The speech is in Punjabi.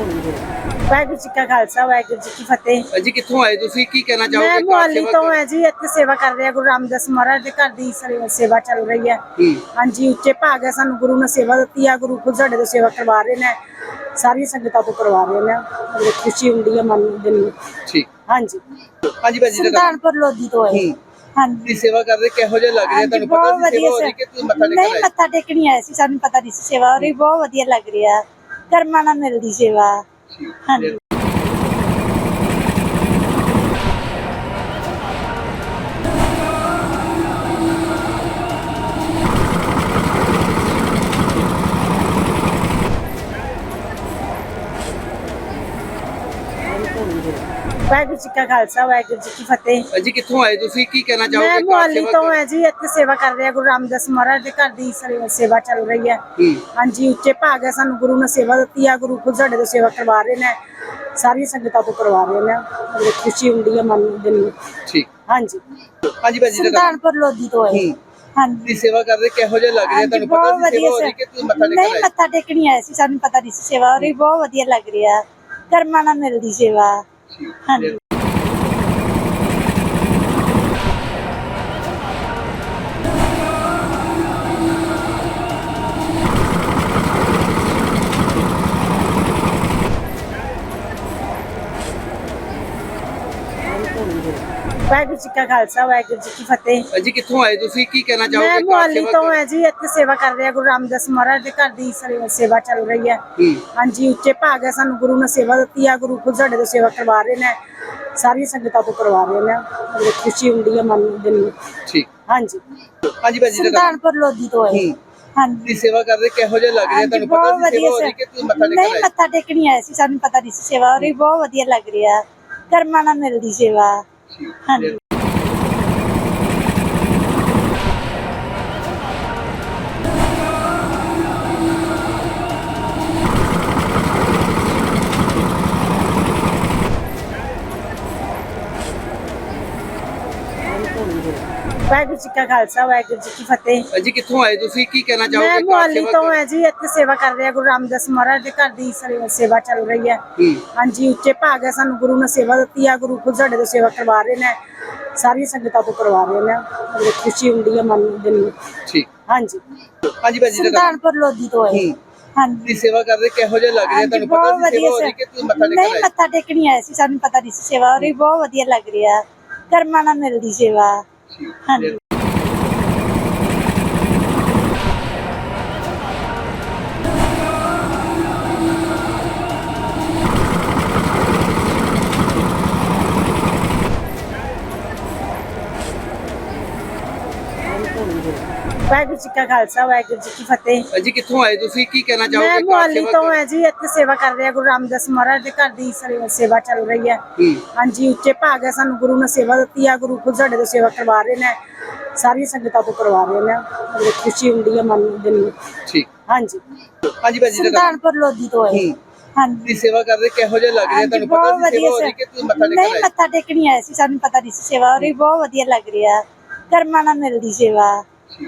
ਵਾਹਿਗੁਰੂ ਜੀ ਕਾ ਖਾਲਸਾ ਵਾਹਿਗੁਰੂ ਜੀ ਕੀ ਫਤਿਹ। ਜੀ ਕਿੱਥੋਂ ਆਏ ਤੁਸੀਂ? ਕੀ ਕਹਿਣਾ ਮੈਂ ਚਾਹੋਗੇ ਕਾਰ ਮੁਹਾਲੀ ਤੋਂ ਹੈ ਜੀ ਇੱਥੇ ਸੇਵਾ ਕਰ ਰਿਹਾ ਗੁਰੂ ਰਾਮਦਾਸ ਮਹਾਰਾਜ ਦੇ ਘਰ ਦੀ ਸੇਵਾ ਚੱਲ ਰਹੀ ਹੈ। ਹਾਂਜੀ ਉੱਚੇ ਭਾਗ ਹੈ ਸਾਨੂੰ ਗੁਰੂ ਨੇ ਸੇਵਾ ਦਿੱਤੀ ਆ ਗੁਰੂ ਖੁਦ ਸਾਡੇ ਤੋਂ ਸੇਵਾ ਕਰਵਾ ਰਹੇ ਨੇ। ਸਾਰੀਆਂ ਸੰਗਤਾਂ ਤੋਂ ਕਰਵਾ ਰਹੇ ਨੇ। ਬੜੀ ਖੁਸ਼ੀ ਹੁੰਦੀ ਹੈ ਮਨ ਨੂੰ ਦਿਲ ਨੂੰ ਠੀਕ। ਹਾਂਜੀ। ਹਾਂਜੀ ਭਾਜੀ ਦਾ ਸੁਲਤਾਨਪੁਰ ਲੋਧੀ ਤੋਂ ਹੈ ਹੂੰ। ਹਾਂਜੀ। ਦੀ ਸੇਵਾ ਕਰਦੇ ਕਿਹੋ ਜਿਹਾ ਲੱਗ ਰਿਹਾ? ਹਾਂਜੀ, ਤੁਹਾਨੂੰ ਬਹੁਤ ਪਤਾ ਸੀ ਸੇਵਾ ਹੋ ਵਧੀਆ ਰਹੀ ਕਿ ਤੁਸੀਂ ਮੱਥਾ ਨਹੀਂ ਟੇਕਣ ਆਏ ਮੱਥਾ ਟੇਕਣੀ ਆਏ ਸੀ ਸਾਨੂੰ ਪਤਾ ਨਹੀਂ ਸੀ ਸੇਵਾ ਹੋ ਰਹੀ ਬਹੁਤ ਵਧੀਆ ਲੱਗ ਰਿਹਾ। ਕਰਮਾਂ ਨਾਲ ਮਿਲਦੀ ਸੇਵਾ। ਹਾਂਜੀ ਵਾਹਿਗੁਰੂ ਜੀ ਕਾ ਖਾਲਸਾ ਵਾਹਿਗੁਰੂ ਜੀ ਕੀ ਫਤਿਹ। ਜੀ ਕਿੱਥੋਂ ਆਏ ਤੁਸੀਂ? ਕੀ ਕਹਿਣਾ ਚਾਹੋਗੇ? ਮੈਂ ਮੁਹਾਲੀ ਤੋਂ ਹੈ ਜੀ ਇੱਥੇ ਸੇਵਾ ਕਰ ਰਿਹਾ ਗੁਰੂ ਰਾਮਦਾਸ ਮਹਾਰਾਜ ਦੇ ਘਰ ਦੀ ਸੇਵਾ ਚੱਲ ਰਹੀ ਹੈ। ਹਾਂਜੀ ਉੱਚੇ ਭਾਗ ਹੈ ਸਾਨੂੰ ਗੁਰੂ ਨੇ ਸੇਵਾ ਦਿੱਤੀ ਆ ਗੁਰੂ ਖੁਦ ਸਾਡੇ ਤੋਂ ਸੇਵਾ ਕਰਵਾ ਰਹੇ ਨੇ। ਸਾਰੀਆਂ ਸੰਗਤਾਂ ਤੋਂ ਕਰਵਾ ਰਹੇ ਨੇ। ਬੜੀ ਖੁਸ਼ੀ ਹੁੰਦੀ ਹੈ ਮਨ ਨੂੰ ਦਿਲ ਨੂੰ ਠੀਕ। ਹਾਂਜੀ। ਹਾਂਜੀ ਭਾਜੀ ਦਾ ਸੁਲਤਾਨਪੁਰ ਲੋਧੀ ਤੋਂ ਹੈ ਹੂੰ। ਹਾਂਜੀ। ਦੀ ਸੇਵਾ ਕਰਦੇ ਕਿਹੋ ਜਿਹਾ ਲੱਗ ਰਿਹਾ? ਹਾਂਜੀ, ਤੁਹਾਨੂੰ ਬਹੁਤ ਪਤਾ ਸੀ ਸੇਵਾ ਹੋ ਰਹੀ ਕਿ ਤੁਸੀਂ ਮੱਥਾ ਟੇਕਣ ਨਹੀਂ ਆਏ ਮੱਥਾ ਟੇਕਣੀ ਆਏ ਸੀ ਸਾਨੂੰ ਪਤਾ ਨਹੀਂ ਸੀ ਸੇਵਾ ਹੋ ਰਹੀ ਬਹੁਤ ਵਧੀਆ ਲੱਗ ਰਿਹਾ। ਕਰਮਾਂ ਨਾਲ ਮਿਲਦੀ ਸੇਵਾ। ਠੀਕ। ਹਾਂਜੀ ਵਾਹਿਗੁਰੂ ਜੀ ਕਾ ਖਾਲਸਾ ਵਾਹਿਗੁਰੂ ਜੀ ਕੀ ਫਤਿਹ। ਜੀ ਕਿੱਥੋਂ ਆਏ ਤੁਸੀਂ? ਕੀ ਕਹਿਣਾ ਚਾਹੋਗੇ? ਮੈਂ ਮੁਹਾਲੀ ਤੋਂ ਹੈ ਜੀ ਇੱਥੇ ਸੇਵਾ ਕਰ ਰਿਹਾ ਗੁਰੂ ਰਾਮਦਾਸ ਮਹਾਰਾਜ ਦੇ ਘਰ ਦੀ ਸੇਵਾ ਚੱਲ ਰਹੀ ਹੈ। ਹਾਂਜੀ ਉੱਚੇ ਭਾਗ ਹੈ ਸਾਨੂੰ ਗੁਰੂ ਨੇ ਸੇਵਾ ਦਿੱਤੀ ਆ ਗੁਰੂ ਖੁਦ ਸਾਡੇ ਤੋਂ ਸੇਵਾ ਕਰਵਾ ਰਹੇ ਨੇ। ਸਾਰੀਆਂ ਸੰਗਤਾਂ ਤੋਂ ਕਰਵਾ ਰਹੇ ਨੇ। ਬੜੀ ਖੁਸ਼ੀ ਹੁੰਦੀ ਹੈ ਮਨ ਨੂੰ ਦਿਲ ਨੂੰ ਠੀਕ। ਹਾਂਜੀ। ਹਾਂਜੀ ਭਾਜੀ ਦਾ ਸੁਲਤਾਨਪੁਰ ਲੋਧੀ ਤੋਂ ਹੈ ਹੂੰ। ਹਾਂਜੀ। ਦੀ ਸੇਵਾ ਕਰਦੇ ਕਿਹੋ ਜਿਹਾ ਲੱਗ ਰਿਹਾ? ਹਾਂਜੀ, ਤੁਹਾਨੂੰ ਬਹੁਤ ਪਤਾ ਸੀ ਸੇਵਾ ਹੋ ਵਧੀਆ ਰਹੀ ਕਿ ਤੁਸੀਂ ਮੱਥਾ ਟੇਕਣ ਨਹੀਂ ਆਏ ਮੱਥਾ ਟੇਕਣੀ ਆਏ ਸੀ ਸਾਨੂੰ ਪਤਾ ਨਹੀਂ ਸੀ ਸੇਵਾ ਹੋ ਰਹੀ ਬਹੁਤ ਵਧੀਆ ਲੱਗ ਰਿਹਾ। ਕਰਮਾਂ ਨਾਲ ਮਿਲਦੀ ਸੇਵਾ। ਠੀਕ। ਹਾਂਜੀ ਵਾਹਿਗੁਰੂ ਜੀ ਕਾ ਖਾਲਸਾ ਵਾਹਿਗੁਰੂ ਜੀ ਕੀ ਫਤਿਹ। ਜੀ ਕਿੱਥੋਂ ਆਏ ਤੁਸੀਂ? ਕੀ ਕਹਿਣਾ ਚਾਹੋਗੇ? ਮੈਂ ਮੁਹਾਲੀ ਤੋਂ ਹੈ ਜੀ ਇੱਥੇ ਸੇਵਾ ਕਰ ਰਿਹਾ ਗੁਰੂ ਰਾਮਦਾਸ ਮਹਾਰਾਜ ਦੇ ਘਰ ਦੀ ਸੇਵਾ ਚੱਲ ਰਹੀ ਹੈ। ਹੂੰ। ਹਾਂਜੀ ਉੱਚੇ ਭਾਗ ਹੈ ਸਾਨੂੰ ਗੁਰੂ ਨੇ ਸੇਵਾ ਦਿੱਤੀ ਆ ਗੁਰੂ ਖੁਦ ਸਾਡੇ ਤੋਂ ਸੇਵਾ ਕਰਵਾ ਰਹੇ ਨੇ। ਸਾਰੀਆਂ ਸੰਗਤਾਂ ਤੋਂ ਕਰਵਾ ਰਹੇ ਨੇ। ਬੜੀ ਖੁਸ਼ੀ ਹੁੰਦੀ ਹੈ ਮਨ ਨੂੰ ਦਿਲ ਨੂੰ ਠੀਕ। ਹਾਂਜੀ। ਹਾਂਜੀ ਭਾਜੀ ਦਾ ਸੁਲਤਾਨਪੁਰ ਲੋਧੀ ਤੋਂ ਹੈ ਹੂੰ। ਹਾਂਜੀ। ਦੀ ਸੇਵਾ ਕਰਦੇ ਕਿਹੋ ਜਿਹਾ ਲੱਗ ਰਿਹਾ? ਹਾਂਜੀ, ਤੁਹਾਨੂੰ ਬਹੁਤ ਪਤਾ ਸੀ ਸੇਵਾ ਹੋ ਵਧੀਆ ਰਹੀ ਕਿ ਤੁਸੀਂ ਮੱਥਾ ਟੇਕਣ ਨਹੀਂ ਆਏ ਮੱਥਾ ਟੇਕਣੀ ਆਏ ਸੀ ਸਾਨੂੰ ਪਤਾ ਨਹੀਂ ਸੀ ਸੇਵਾ ਹੋ ਰਹੀ ਬਹੁਤ ਵਧੀਆ ਲੱਗ ਰਿਹਾ। ਕਰਮਾਂ ਨਾਲ ਮਿਲਦੀ ਸੇਵਾ। ਠੀਕ। ਹਾਂਜੀ ਵਾਹਿਗੁਰੂ ਜੀ ਕਾ ਖਾਲਸਾ ਵਾਹਿਗੁਰੂ ਜੀ ਕੀ ਫਤਿਹ। ਜੀ ਕਿੱਥੋਂ ਆਏ ਤੁਸੀਂ? ਕੀ ਕਹਿਣਾ ਚਾਹੋਗੇ? ਮੈਂ ਮੁਹਾਲੀ ਤੋਂ ਹੈ ਜੀ ਇੱਥੇ ਸੇਵਾ ਕਰ ਰਿਹਾ ਗੁਰੂ ਰਾਮਦਾਸ ਮਹਾਰਾਜ ਦੇ ਘਰ ਦੀ ਸੇਵਾ ਚੱਲ ਰਹੀ ਹੈ। ਹਾਂਜੀ ਉੱਚੇ ਭਾਗ ਹੈ ਸਾਨੂੰ ਗੁਰੂ ਨੇ ਸੇਵਾ ਦਿੱਤੀ ਆ ਗੁਰੂ ਖੁਦ ਸਾਡੇ ਤੋਂ ਸੇਵਾ ਕਰਵਾ ਰਹੇ ਨੇ। ਸਾਰੀਆਂ ਸੰਗਤਾਂ ਤੋਂ ਕਰਵਾ ਰਹੇ ਨੇ। ਬੜੀ ਖੁਸ਼ੀ ਹੁੰਦੀ ਹੈ ਮਨ ਨੂੰ ਦਿਲ ਨੂੰ ਠੀਕ। ਹਾਂਜੀ। ਹਾਂਜੀ ਭਾਜੀ ਦਾ ਸੁਲਤਾਨਪੁਰ ਲੋਧੀ ਤੋਂ ਹੈ ਹੂੰ। ਹਾਂਜੀ। ਦੀ ਸੇਵਾ ਕਰਦੇ ਕਿਹੋ ਜਿਹਾ ਲੱਗ ਰਿਹਾ? ਹਾਂਜੀ, ਤੁਹਾਨੂੰ ਬਹੁਤ ਪਤਾ ਸੀ ਸੇਵਾ ਹੋ ਵਧੀਆ ਰਹੀ ਕਿ ਤੁਸੀਂ ਮੱਥਾ ਟੇਕਣ ਨਹੀਂ ਆਏ ਮੱਥਾ ਟੇਕਣੀ ਆਏ ਸੀ ਸਾਨੂੰ ਪਤਾ ਨਹੀਂ ਸੀ ਸੇਵਾ ਹੋ ਰਹੀ ਬਹੁਤ ਵਧੀਆ ਲੱਗ ਰਿਹਾ। ਕਰਮਾਂ ਨਾਲ ਮਿਲਦੀ ਸੇਵਾ। Sí,